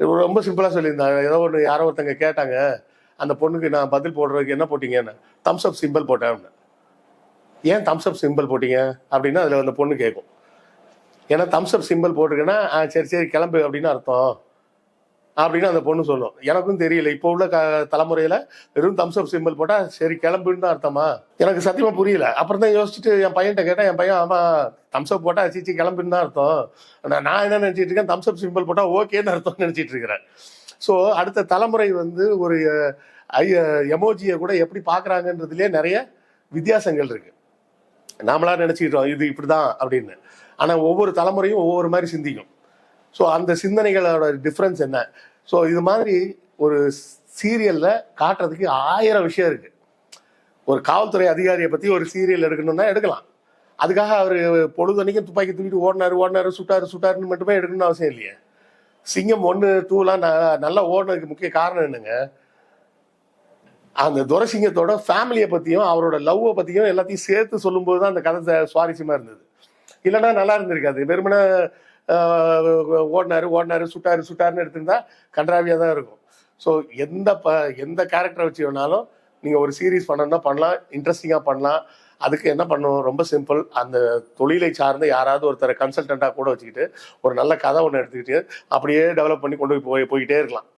ரொம்ப சிம்பிளாக சொல்லியிருந்தாங்க. ஏதோ ஒன்று யாரோ ஒருத்தங்க கேட்டாங்க அந்த பொண்ணுக்கு நான் பதில் போடுறதுக்கு என்ன போட்டீங்கன்னு. தம்ஸ் அப் சிம்பிள் போட்டேன் ஏன் தம்ஸ் அப் சிம்பிள் போட்டீங்க? அப்படின்னா அதில் அந்த பொண்ணு கேட்கும் ஏன்னா தம்ஸ் அப் சிம்பிள் போட்டிருக்கேன்னா ஆ சரி சரி கிளம்பு அப்படின்னு அர்த்தம். அப்படின்னு அந்த பொண்ணு சொல்லும். எனக்கும் தெரியல. இப்போ உள்ள க தலைமுறையில் வெறும் தம்ஸ்அப் சிம்பிள் போட்டால் சரி கிளம்புன்னு தான் அர்த்தமா? எனக்கு சத்தியமாக புரியல. அப்புறம் தான் யோசிச்சுட்டு என் பையன்கிட்ட கேட்டேன். என் பையன் ஆமாம் தம்ஸ்அப் போட்டால் சீச்சி கிளம்புன்னு தான் அர்த்தம். நான் நான் என்ன நினச்சிட்டு இருக்கேன்? தம்ஸ்அப் சிம்பிள் போட்டால் ஓகேன்னு அர்த்தம் நினச்சிட்டு இருக்கிறேன். ஸோ அடுத்த தலைமுறை வந்து ஒரு எமோஜியை கூட எப்படி பார்க்குறாங்கன்றதுலேயே நிறைய வித்தியாசங்கள் இருக்கு. நாமளா நினச்சிக்கிட்டோம் இது இப்படி தான் அப்படின்னு. ஆனால் ஒவ்வொரு தலைமுறையும் ஒவ்வொரு மாதிரி சிந்திக்கும். ஸோ அந்த சிந்தனைகளோட டிஃப்ரென்ஸ் என்ன? ஸோ இது மாதிரி ஒரு சீரியலில் காட்டுறதுக்கு ஆயிரம் விஷயம் இருக்கு. ஒரு காவல்துறை அதிகாரியை பற்றி ஒரு சீரியல் எடுக்கணும்னா எடுக்கலாம். அதுக்காக அவர் பொழுதன்னைக்கும் துப்பாக்கி தூக்கிட்டு ஓடினாரு ஓடினாரு சுட்டாரு சுட்டாருன்னு மட்டுமே எடுக்கணும்னு அவசியம் இல்லையே. சிங்கம் ஒன்று டூலாம் ந- நல்லா ஓடினதுக்கு முக்கிய காரணம் என்னங்க? அந்த துரசிங்கத்தோட ஃபேமிலியை பற்றியும் அவரோட லவ்வை பற்றியும் எல்லாத்தையும் சேர்த்து சொல்லும்போது தான் அந்த கதை சுவாரஸ்யமாக இருந்தது. இல்லைன்னா நல்லா இருந்திருக்காது. வெறுமனே ஓடினாரு ஓடினாரு சுட்டாரு சுட்டாருன்னு எடுத்திருந்தா கன்றாவியாக தான் இருக்கும். ஸோ எந்த ப எந்த கேரக்டரை வச்சு வேணாலும் நீங்கள் ஒரு சீரீஸ் பண்ணணும்னா பண்ணலாம் இன்ட்ரெஸ்டிங்காக பண்ணலாம். அதுக்கு என்ன பண்ணணும் ரொம்ப சிம்பிள் அந்த தொழிலை சார்ந்த யாராவது ஒருத்தரை கன்சல்டண்ட்டாக கூட வச்சுக்கிட்டு ஒரு நல்ல கதை ஒன்று எடுத்துக்கிட்டு அப்படியே டெவலப் பண்ணி கொண்டு போய் போய் போய்கிட்டே இருக்கலாம்.